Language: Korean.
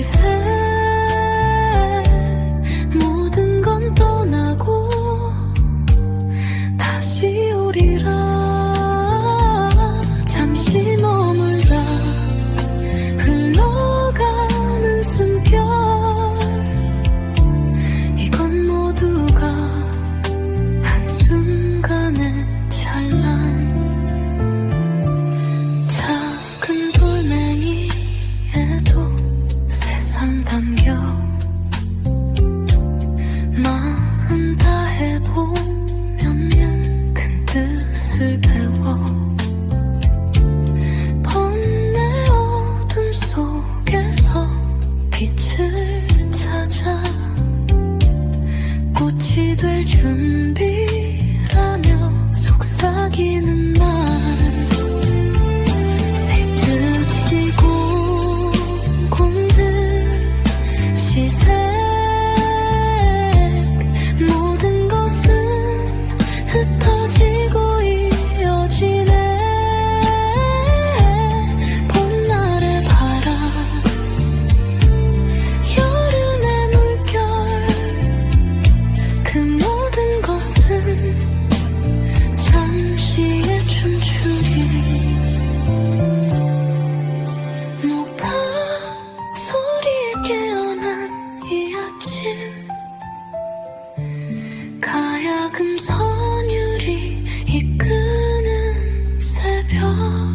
一次最唇边 작은 선율이 이끄는 새벽.